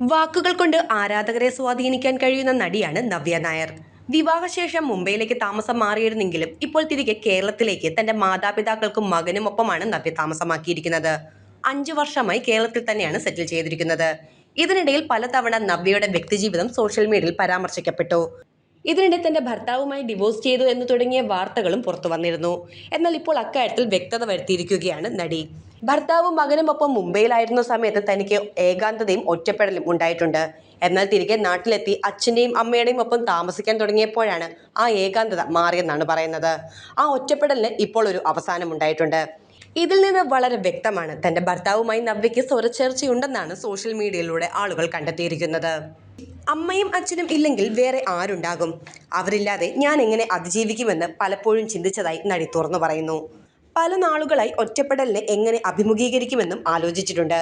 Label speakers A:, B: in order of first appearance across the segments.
A: വാക്കുകൾ കൊണ്ട് ആരാധകരെ സ്വാധീനിക്കാൻ കഴിയുന്ന നടിയാണ് നവ്യ നായർ. വിവാഹശേഷം മുംബൈയിലേക്ക് താമസം മാറിയിരുന്നെങ്കിലും ഇപ്പോൾ തിരികെ കേരളത്തിലേക്ക് തന്റെ മാതാപിതാക്കൾക്കും മകനും മകനുമൊപ്പമാണ് നവ്യ താമസമാക്കിയിരിക്കുന്നത്. അഞ്ചു വർഷമായി കേരളത്തിൽ തന്നെയാണ് സെറ്റിൽ ചെയ്തിരിക്കുന്നത്. ഇതിനിടയിൽ പലതവണ നവ്യയുടെ വ്യക്തിജീവിതം സോഷ്യൽ മീഡിയയിൽ പരാമർശിക്കപ്പെട്ടു. ഇതിനിടെ തന്റെ ഭർത്താവുമായി ഡിവോഴ്സ് ചെയ്തു എന്ന് തുടങ്ങിയ വാർത്തകളും പുറത്തു വന്നിരുന്നു. എന്നാൽ ഇപ്പോൾ അക്കാര്യത്തിൽ വ്യക്തത വരുത്തിയിരിക്കുകയാണ് നടി. ഭർത്താവും മകനും ഒപ്പം മുംബൈയിലായിരുന്ന സമയത്ത് തനിക്ക് ഏകാന്തതയും ഒറ്റപ്പെടലും ഉണ്ടായിട്ടുണ്ട്. എന്നാൽ തിരികെ നാട്ടിലെത്തി അച്ഛന്റെയും അമ്മയുടെയും ഒപ്പം താമസിക്കാൻ തുടങ്ങിയപ്പോഴാണ് ആ ഏകാന്തത മാറിയെന്നാണ് പറയുന്നത്. ആ ഒറ്റപ്പെടലിന് ഇപ്പോൾ ഒരു അവസാനം ഉണ്ടായിട്ടുണ്ട്. ഇതിൽ നിന്ന് വളരെ വ്യക്തമാണ് തന്റെ ഭർത്താവുമായി നവ്യയ്ക്ക് സ്വരച്ചേർച്ചയുണ്ടെന്നാണ് സോഷ്യൽ മീഡിയയിലൂടെ ആളുകൾ കണ്ടെത്തിയിരിക്കുന്നത്. അമ്മയും അച്ഛനും ഇല്ലെങ്കിൽ വേറെ ആരുണ്ടാകും? അവരില്ലാതെ ഞാൻ എങ്ങനെ അതിജീവിക്കുമെന്ന് പലപ്പോഴും ചിന്തിച്ചതായി നടി തുറന്നു പറയുന്നു. പല നാളുകളായി ഒറ്റപ്പെടലിനെ എങ്ങനെ അഭിമുഖീകരിക്കുമെന്നും ആലോചിച്ചിട്ടുണ്ട്.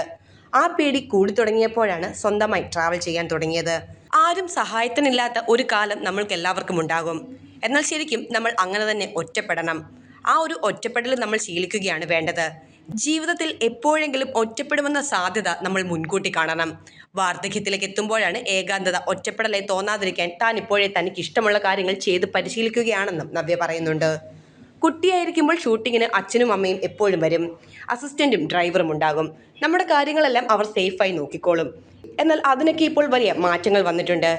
A: ആ പേടി കൂടി തുടങ്ങിയപ്പോഴാണ് സ്വന്തമായി ട്രാവൽ ചെയ്യാൻ തുടങ്ങിയത്. ആരും സഹായത്തിനില്ലാത്ത ഒരു കാലം നമ്മൾക്ക് എല്ലാവർക്കും ഉണ്ടാകും. എന്നാൽ ശരിക്കും നമ്മൾ അങ്ങനെ തന്നെ ഒറ്റപ്പെടണം. ആ ഒരു ഒറ്റപ്പെടൽ നമ്മൾ ശീലിക്കുകയാണ് വേണ്ടത്. ജീവിതത്തിൽ എപ്പോഴെങ്കിലും ഒറ്റപ്പെടുമെന്ന സാധ്യത നമ്മൾ മുൻകൂട്ടി കാണണം. വാർദ്ധക്യത്തിലേക്ക് എത്തുമ്പോഴാണ് ഏകാന്തത ഒറ്റപ്പെടലായി തോന്നാതിരിക്കാൻ താൻ ഇപ്പോഴേ തനിക്ക് ഇഷ്ടമുള്ള കാര്യങ്ങൾ ചെയ്ത് പരിശീലിക്കുകയാണെന്നും നവ്യ പറയുന്നുണ്ട്. കുട്ടിയായിരിക്കുമ്പോൾ ഷൂട്ടിങ്ങിന് അച്ഛനും അമ്മയും എപ്പോഴും വരും. അസിസ്റ്റന്റും ഡ്രൈവറും ഉണ്ടാകും. നമ്മുടെ കാര്യങ്ങളെല്ലാം അവർ സേഫായി നോക്കിക്കോളും. എന്നാൽ അതിനൊക്കെ ഇപ്പോൾ വലിയ മാറ്റങ്ങൾ വന്നിട്ടുണ്ട്.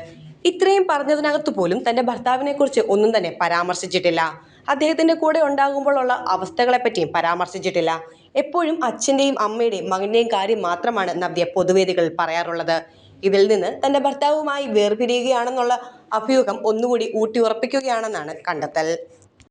A: ഇത്രയും പറഞ്ഞതിനകത്ത് പോലും തന്റെ ഭർത്താവിനെക്കുറിച്ച് ഒന്നും തന്നെ പരാമർശിച്ചിട്ടില്ല. അദ്ദേഹത്തിന്റെ കൂടെ ഉണ്ടാകുമ്പോഴുള്ള അവസ്ഥകളെപ്പറ്റിയും പരാമർശിച്ചിട്ടില്ല. എപ്പോഴും അച്ഛന്റെയും അമ്മയുടെയും മകന്റെയും കാര്യം മാത്രമാണ് നവ്യ പൊതുവേദികളിൽ പറയാറുള്ളത്. ഇതിൽ നിന്ന് തന്റെ ഭർത്താവുമായി വേർപിരിയുകയാണെന്നുള്ള അഭ്യൂഹം ഒന്നുകൂടി ഊട്ടിയുറപ്പിക്കുകയാണെന്നാണ് കണ്ടെത്തൽ.